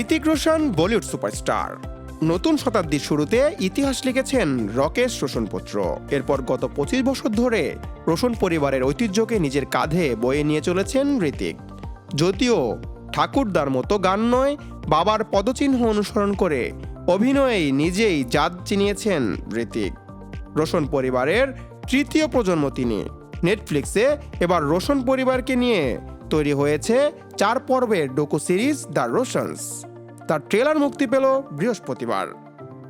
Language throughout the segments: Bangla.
ঋতিক রোশন, বলিউড সুপারস্টার। নতুন শতাব্দীর শুরুতে ইতিহাস লিখেছেন রকেশ রোশন পুত্র এরপর গত পঁচিশ বছর ধরে রোশন পরিবারের ঐতিহ্যকে নিজের কাঁধে বয়ে নিয়ে চলেছেন ঋতিক যদিও ঠাকুরদার মতো গান নয়, বাবার পদচিহ্ন অনুসরণ করে অভিনয়েই নিজেই জাত চিনিয়েছেন ঋতিক রোশন পরিবারের তৃতীয় প্রজন্ম তিনি। নেটফ্লিক্সে এবার রোশন পরিবারকে নিয়ে তৈরি হয়েছে চার পর্বের ডোকু সিরিজ দ্য রোশনস। তার ট্রেলার মুক্তি পেল বৃহস্পতিবার।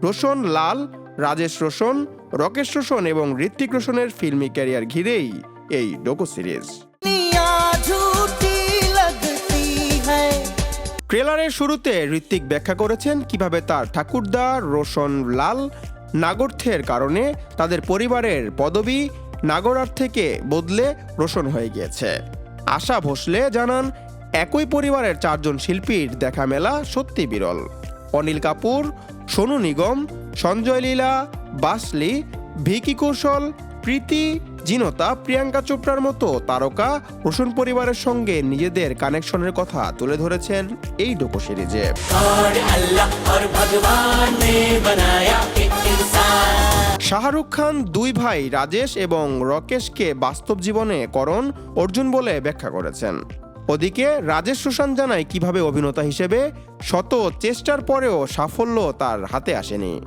রোশন লাল রাজেশ রোশন রকেশ রোশন এবং ঋত্বিক রোশনের ফিল্মি ক্যারিয়ার ঘিরেই এই ডোকো সিরিজ। ট্রেলারের শুরুতে ঋত্বিক ব্যাখ্যা করেছেন কীভাবে তার ঠাকুরদা রোশন লাল নাগর্থের কারণে তাদের পরিবারের পদবি নাগরার থেকে বদলে রোশন হয়ে গিয়েছে। আশা ভোসলে জানান একই পরিবারের চারজন শিল্পীর দেখা মেলা সত্যি বিরল। অনিল কাপুর সোনু নিগম সঞ্জয় লীলা বাসলি ভিকি কৌশল প্রীতি জিনতা প্রিয়াঙ্কা চোপড়ার মতো তারকা রসুন পরিবারের সঙ্গে নিজেদের কানেকশনের কথা তুলে ধরেছেন এই ডোকো সিরিজে শাহরুখ খান দুই ভাই রাজেশ এবং রকেশকে বাস্তব জীবনে করণ অর্জুন বলে ব্যাখ্যা করেছেন। ওদিকে রাজেশ সুশান্ত জানায় কীভাবে অভিনেতা হিসেবে শত চেষ্টার পরেও সাফল্য তার হাতে আসেনি।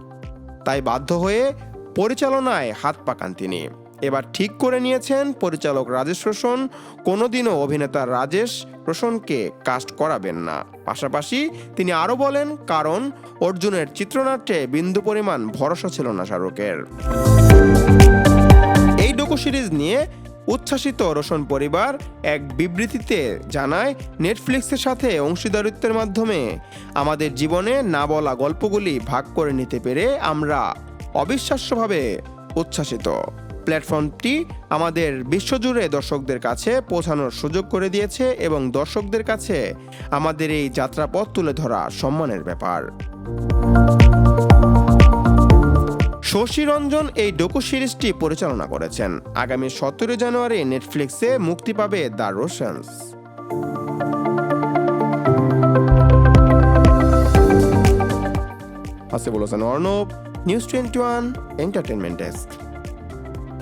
তাই বাধ্য হয়ে পরিচালনায় হাত পাকান তিনি। এবার ঠিক করে নিয়েছেন পরিচালক রাজেশ রোশন। কোনোদিনও অভিনেতা রাজেশ রোশনকে কাস্ট করাবেন না। পাশাপাশি তিনি আরও বলেন, কারণ অর্জুনের চিত্রনাট্যে বিন্দু পরিমাণ ভরসা ছিল না শাহরুখের। এই ডোকু সিরিজ নিয়ে উচ্ছ্বাসিত রোশন পরিবার এক বিবৃতিতে জানায়, নেটফ্লিক্সের সাথে অংশীদারিত্বের মাধ্যমে আমাদের জীবনে না বলা গল্পগুলি ভাগ করে নিতে পেরে আমরা অবিশ্বাস্যভাবে উচ্ছ্বাসিত। প্ল্যাটফর্মটি আমাদের বিশ্বজুড়ে দর্শকদের কাছে পৌঁছানোর সুযোগ করে দিয়েছে এবং দর্শকদের কাছে আমাদের এই যাত্রাপথ তুলে ধরা সম্মানের ব্যাপার। শশী রঞ্জন এই ডোকু সিরিজটি পরিচালনা করেছেন। আগামী সতেরো জানুয়ারি নেটফ্লিক্সে মুক্তি পাবে the Roshans Hasibul Hossain Arnob news twenty one entertainment desk